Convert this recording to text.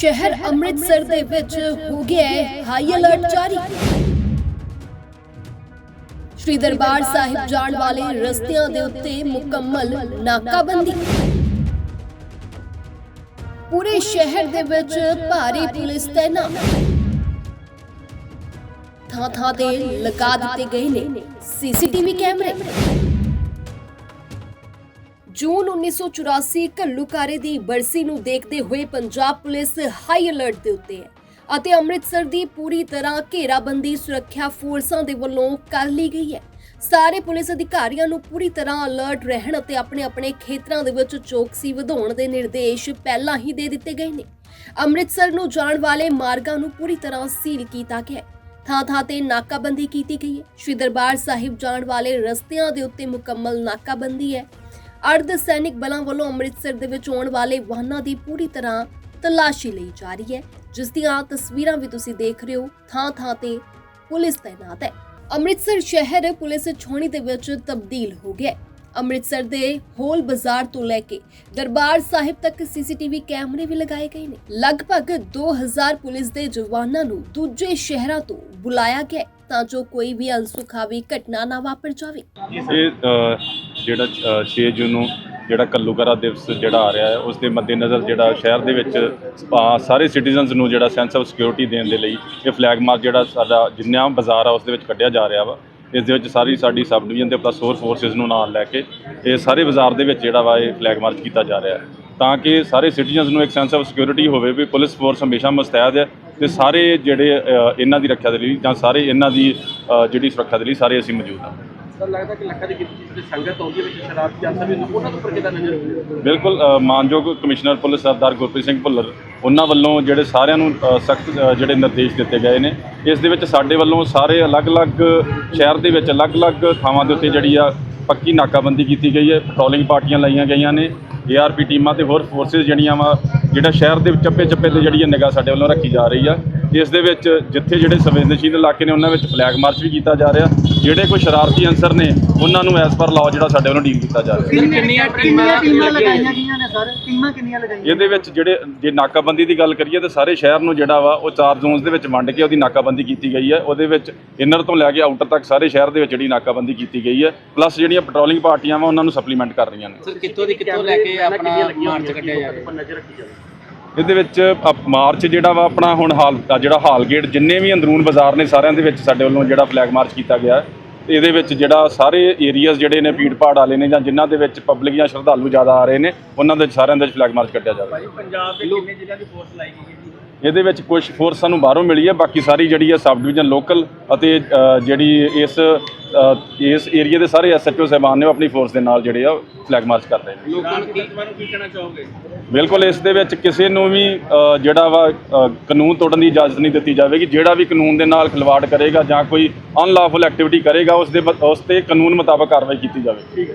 ਸ਼ਹਿਰ ਅੰਮ੍ਰਿਤਸਰ ਦੇ ਵਿੱਚ ਹੋ ਗਿਆ ਹੈ ਹਾਈ ਅਲਰਟ ਜਾਰੀ। ਸ਼੍ਰੀ ਦਰਬਾਰ ਸਾਹਿਬ ਜਾਣ ਵਾਲੇ ਰਸਤਿਆਂ ਦੇ ਉੱਤੇ ਮੁਕੰਮਲ ਨਾਕਾਬੰਦੀ। ਪੂਰੇ ਸ਼ਹਿਰ ਦੇ ਵਿੱਚ ਭਾਰੀ ਪੁਲਿਸ ਤੈਨਾਤ ਥਾਂ ਥਾਂ ਤੇ ਲਗਾ ਦਿੱਤੇ ਗਏ ਨੇ ਸੀਸੀਟੀਵੀ ਕੈਮਰੇ। ਜੂਨ 1984 ਘੱਲੂਕਾਰੇ ਦੀ ਬਰਸੀ ਨੂੰ ਦੇਖਦੇ ਹੋਏ ਪੰਜਾਬ ਪੁਲਿਸ ਹਾਈ ਅਲਰਟ ਦੇ ਉੱਤੇ ਹੈ ਅਤੇ ਅੰਮ੍ਰਿਤਸਰ ਦੀ ਪੂਰੀ ਤਰ੍ਹਾਂ ਘੇਰਾਬੰਦੀ ਸੁਰੱਖਿਆ ਫੋਰਸਾਂ ਦੇ ਵੱਲੋਂ ਕਰ ਲਈ ਗਈ ਹੈ। ਸਾਰੇ ਪੁਲਿਸ ਅਧਿਕਾਰੀਆਂ ਨੂੰ ਪੂਰੀ ਤਰ੍ਹਾਂ ਅਲਰਟ ਰਹਿਣ ਅਤੇ ਆਪਣੇ ਆਪਣੇ ਖੇਤਰਾਂ ਦੇ ਵਿੱਚ ਚੌਕਸੀ ਵਧਾਉਣ ਦੇ ਨਿਰਦੇਸ਼ ਪਹਿਲਾਂ ਹੀ ਦੇ ਦਿੱਤੇ ਗਏ ਨੇ। ਅੰਮ੍ਰਿਤਸਰ ਨੂੰ ਜਾਣ ਵਾਲੇ ਮਾਰਗਾਂ ਨੂੰ ਪੂਰੀ ਤਰ੍ਹਾਂ ਸੀਲ ਕੀਤਾ ਗਿਆ ਹੈ। ਥਾਂ ਥਾਂ ਤੇ ਨਾਕਾਬੰਦੀ ਕੀਤੀ ਗਈ ਹੈ। ਸ਼੍ਰੀ ਦਰਬਾਰ ਸਾਹਿਬ ਜਾਣ ਵਾਲੇ ਰਸਤਿਆਂ ਦੇ ਉੱਤੇ ਮੁਕੰਮਲ ਨਾਕਾਬੰਦੀ ਹੈ। ਅਰਧ ਸੈਨਿਕ ਬਲਾਂ ਵੱਲੋਂ ਅੰਮ੍ਰਿਤਸਰ ਦੇ ਵਿੱਚ ਆਉਣ ਵਾਲੇ ਵਾਹਨਾਂ ਦੀ ਪੂਰੀ ਤਰ੍ਹਾਂ ਤਲਾਸ਼ੀ ਲਈ ਜਾ ਰਹੀ ਹੈ। ਜਿਸ ਦੀਆਂ ਤਸਵੀਰਾਂ ਵੀ ਤੁਸੀਂ ਦੇਖ ਰਹੇ ਹੋ। ਥਾਂ ਥਾਂ ਤੇ ਪੁਲਿਸ ਤੈਨਾਤ ਹੈ। ਅੰਮ੍ਰਿਤਸਰ ਸ਼ਹਿਰ ਪੁਲਿਸ ਛਾਉਣੀ ਦੇ ਵਿੱਚ ਤਬਦੀਲ ਹੋ ਗਿਆ ਹੈ। ਅੰਮ੍ਰਿਤਸਰ ਦੇ ਹੋਲ ਬਾਜ਼ਾਰ ਤੋਂ ਲੈ ਕੇ ਦਰਬਾਰ ਸਾਹਿਬ ਤੱਕ ਸੀਸੀਟੀਵੀ ਕੈਮਰੇ ਵੀ ਲਗਾਏ ਗਏ ਨੇ। ਲਗਭਗ 2000 ਪੁਲਿਸ ਦੇ ਜਵਾਨਾਂ ਨੂੰ ਦੂਜੇ ਸ਼ਹਿਰਾਂ ਤੋਂ ਬੁਲਾਇਆ ਗਿਆ ਤਾਂ ਜੋ ਕੋਈ ਵੀ ਅਨਸੁਖਾਵੀ ਘਟਨਾ ਨਾ ਵਾਪਰ ਜਾਵੇ। ਇਹ ਜਿਹੜਾ ਅ, 6 ਜੂਨ ਨੂੰ ਜਿਹੜਾ ਕੱਲੂਕਰਾ ਦਿਵਸ ਜਿਹੜਾ ਆ ਰਿਹਾ ਹੈ ਉਸ ਦੇ ਮੱਦੇਨਜ਼ਰ ਜਿਹੜਾ ਸ਼ਹਿਰ ਦੇ ਵਿੱਚ ਸਾਰੇ ਸਿਟੀਜ਼ਨਸ ਨੂੰ ਜਿਹੜਾ ਸੈਂਸ ਆਫ ਸਿਕਿਉਰਿਟੀ ਦੇਣ ਦੇ ਲਈ ਇਹ ਫਲੈਗ ਮਾਰਚ ਜਿਹੜਾ ਸਾਡਾ ਜਿੰਨਾ ਬਾਜ਼ਾਰ ਆ ਉਸ ਦੇ ਵਿੱਚ ਕੱਢਿਆ ਜਾ ਰਿਹਾ ਵਾ। ਇਸ ਦੇ ਵਿੱਚ ਸਾਰੀ ਸਾਡੀ ਸਬ ਡਿਵੀਜ਼ਨ ਤੇ ਪਲੱਸ ਹੋਰ ਫੋਰਸਿਸ ਨੂੰ ਨਾਲ ਲੈ ਕੇ ਇਹ ਸਾਰੇ ਬਾਜ਼ਾਰ ਦੇ ਵਿੱਚ ਜਿਹੜਾ ਵਾ ਇਹ ਫਲੈਗ ਮਾਰਚ ਕੀਤਾ ਜਾ ਰਿਹਾ ਹੈ। ਤਾਂ ਕਿ ਸਾਰੇ ਸਿਟੀਜ਼ਨਸ ਨੂੰ ਇੱਕ ਸੈਂਸ ਆਫ ਸਿਕਿਉਰਿਟੀ ਹੋਵੇ ਵੀ ਪੁਲਿਸ ਫੋਰਸ ਹਮੇਸ਼ਾ ਮੁਸਤੈਦ ਹੈ ਤੇ ਸਾਰੇ ਜਿਹੜੇ ਇਹਨਾਂ ਦੀ ਰੱਖਿਆ ਦੇ ਲਈ ਜਾਂ ਸਾਰੇ ਇਹਨਾਂ ਦੀ ਜਿਹੜੀ ਸੁਰੱਖਿਆ ਦੇ ਲਈ ਸਾਰੇ ਅਸੀਂ ਮੌਜੂਦ ਹਾਂ। ਸਰ ਲੱਗਦਾ ਕਿ ਲੱਖਾਂ ਦੀ ਗਿਣਤੀ ਵਿੱਚ ਸੰਗਤ ਆਉਂਦੀ ਹੈ ਵਿੱਚ ਸ਼ਰਾਰਤੀ ਅਨਸਰ ਵੀ ਹੁੰਦੇ, ਉਹਨਾਂ ਤੋਂ ਉੱਪਰ ਕਿੱਦਾਂ ਨਜ਼ਰ ਰੱਖਦੇ ਬਿਲਕੁਲ ਅ, ਮਾਨਯੋਗ ਕਮਿਸ਼ਨਰ ਪੁਲਿਸ ਸਰਦਾਰ ਗੁਰਪ੍ਰੀਤ ਸਿੰਘ ਭੁੱਲਰ ਉਹਨਾਂ ਵੱਲੋਂ ਜਿਹੜੇ ਸਾਰਿਆਂ ਨੂੰ ਸਖਤ ਜਿਹੜੇ ਨਿਰਦੇਸ਼ ਦਿੱਤੇ ਗਏ ਨੇ ਇਸ ਦੇ ਵਿੱਚ ਸਾਡੇ ਵੱਲੋਂ ਸਾਰੇ ਅਲੱਗ-ਅਲੱਗ ਸ਼ਹਿਰ ਦੇ ਵਿੱਚ ਅਲੱਗ-ਅਲੱਗ ਥਾਵਾਂ ਦੇ ਉੱਤੇ ਜਿਹੜੀ ਆ ਪੱਕੀ ਨਾਕਾਬੰਦੀ ਕੀਤੀ ਗਈ ਹੈ ਪੈਟਰੋਲਿੰਗ ਪਾਰਟੀਆਂ ਲਾਈਆਂ ਗਈਆਂ ਨੇ ਏਆਰਪੀ ਟੀਮਾਂ ਤੇ ਹੋਰ ਫੋਰਸਿਸ ਜਿਹੜੀਆਂ ਵਾ ਜਿਹੜਾ ਸ਼ਹਿਰ ਦੇ ਚੱਪੇ-ਚੱਪੇ ਤੇ ਜਿਹੜੀ ਨਿਗਾਹ ਸਾਡੇ ਵੱਲੋਂ ਰੱਖੀ ਜਾ ਰਹੀ ਆ। ਇਸ ਦੇ ਵਿੱਚ ਜਿੱਥੇ ਜਿਹੜੇ ਸੰਵੇਦਨਸ਼ੀਲ ਇਲਾਕੇ ਨੇ ਉਹਨਾਂ ਵਿੱਚ ਫਲੈਗ ਮਾਰਚ ਵੀ ਕੀਤਾ ਜਾ ਰਿਹਾ। ਜਿਹੜੇ ਕੋਈ ਸ਼ਰਾਰਤੀ ਅੰਸਰ ਨੇ ਉਹਨਾਂ ਨੂੰ ਐਸ ਪਰ ਲਾਅ ਜਿਹੜਾ ਸਾਡੇ ਵੱਲੋਂ ਡੀਲ ਕੀਤਾ ਜਾ ਰਿਹਾ। ਕਿੰਨੀਆਂ ਟੀਮਾਂ ਲਗਾਈਆਂ ਗਈਆਂ ਨੇ ਸਰ? ਟੀਮਾਂ ਕਿੰਨੀਆਂ ਲਗਾਈਆਂ ਇਹਦੇ ਵਿੱਚ ਜਿਹੜੇ ਜੇ ਨਾਕਾਬੰਦੀ ਦੀ ਗੱਲ ਕਰੀਏ ਤਾਂ ਸਾਰੇ ਸ਼ਹਿਰ ਨੂੰ ਜਿਹੜਾ ਵਾ ਉਹ ਚਾਰ ਜ਼ੋਨਸ ਦੇ ਵਿੱਚ ਵੰਡ ਕੇ ਉਹਦੀ ਨਾਕਾਬੰਦੀ ਕੀਤੀ ਗਈ ਹੈ। ਉਹਦੇ ਵਿੱਚ ਇਨਰ ਤੋਂ ਲੈ ਕੇ ਆਊਟਰ ਤੱਕ ਸਾਰੇ ਸ਼ਹਿਰ ਦੇ ਵਿੱਚ ਜਿਹੜੀ ਨਾਕਾਬੰਦੀ ਕੀਤੀ ਗਈ ਹੈ। ਪਲੱਸ ਜਿਹੜੀਆਂ ਪੈਟਰੋਲਿੰਗ ਪਾਰਟੀਆਂ ਵਾ ਉਹਨਾਂ ਨੂੰ ਸਪਲੀਮੈਂਟ ਕਰ ਰਹੀਆਂ ਨੇ। ਸਰ ਕਿੱਥੋਂ ਦੀ ਕਿੱਥੋਂ ਲੈ ਕੇ ਆਪਣਾ ਮਾਰਚ ਕੱਢਿਆ ਰੱਖੀ ਜਾਵੇ ਇਹਦੇ ਵਿੱਚ ਅਪ- ਮਾਰਚ ਜਿਹੜਾ ਵਾ ਆਪਣਾ ਹੁਣ ਹਾਲ ਜਿਹੜਾ ਹਾਲ ਗੇਟ ਜਿੰਨੇ ਵੀ ਅੰਦਰੂਨ ਬਾਜ਼ਾਰ ਨੇ ਸਾਰਿਆਂ ਦੇ ਵਿੱਚ ਸਾਡੇ ਵੱਲੋਂ ਜਿਹੜਾ ਫਲੈਗ ਮਾਰਚ ਕੀਤਾ ਗਿਆ ਹੈ। ਇਹਦੇ ਵਿੱਚ ਜਿਹੜਾ ਸਾਰੇ ਏਰੀਆਜ਼ ਜਿਹੜੇ ਨੇ, ਭੀੜ ਭਾੜ ਵਾਲੇ ਨੇ ਜਾਂ ਜਿਨ੍ਹਾਂ ਦੇ ਵਿੱਚ ਪਬਲਿਕ ਜਾਂ ਸ਼ਰਧਾਲੂ ਜ਼ਿਆਦਾ ਆ ਰਹੇ ਨੇ, ਉਹਨਾਂ ਦੇ ਸਾਰਿਆਂ ਦੇ ਫਲੈਗ ਮਾਰਚ ਕੱਢਿਆ ਜਾਵੇ ਪੰਜਾਬ ਦੇ ਕਿੰਨੇ ਜ਼ਿਲ੍ਹਿਆਂ ਦੀ ਫੋਰਸ ਲਾਈ ਗਈ ਹੈ ਇਹਦੇ ਵਿੱਚ ਕੁਝ ਫੋਰਸ ਸਾਨੂੰ ਬਾਹਰੋਂ ਮਿਲੀ ਹੈ ਬਾਕੀ ਸਾਰੀ ਜਿਹੜੀ ਹੈ ਸਬ ਡਿਵੀਜ਼ਨ ਲੋਕਲ ਅਤੇ ਜਿਹੜੀ ਇਸ ਇਸ ਏਰੀਆ ਦੇ ਸਾਰੇ ਐਸਐਚਓ ਸਾਹਿਬਾਨ ਨੇ ਆਪਣੀ ਫੋਰਸ ਦੇ ਨਾਲ ਜਿਹੜੇ ਆ ਫਲੈਗ ਮਾਰਚ ਕਰ ਰਹੇ ਨੇ। ਲੋਕਾਂ ਨੂੰ ਕੀ ਕਹਿਣਾ ਚਾਹੋਗੇ? ਬਿਲਕੁਲ ਇਸ ਦੇ ਵਿੱਚ ਕਿਸੇ ਨੂੰ ਵੀ ਜਿਹੜਾ ਵਾ ਕਾਨੂੰਨ ਤੋੜਨ ਦੀ ਇਜਾਜ਼ਤ ਨਹੀਂ ਦਿੱਤੀ ਜਾਵੇਗੀ। ਜਿਹੜਾ ਵੀ ਕਾਨੂੰਨ ਦੇ ਨਾਲ ਖਿਲਵਾੜ ਕਰੇਗਾ ਜਾਂ ਕੋਈ ਅਨਲਾਫੁਲ ਐਕਟੀਵਿਟੀ ਕਰੇਗਾ ਉਸ ਦੇ ਉਸ ਤੇ ਕਾਨੂੰਨ ਮੁਤਾਬਕ ਕਾਰਵਾਈ ਕੀਤੀ ਜਾਵੇਗੀ।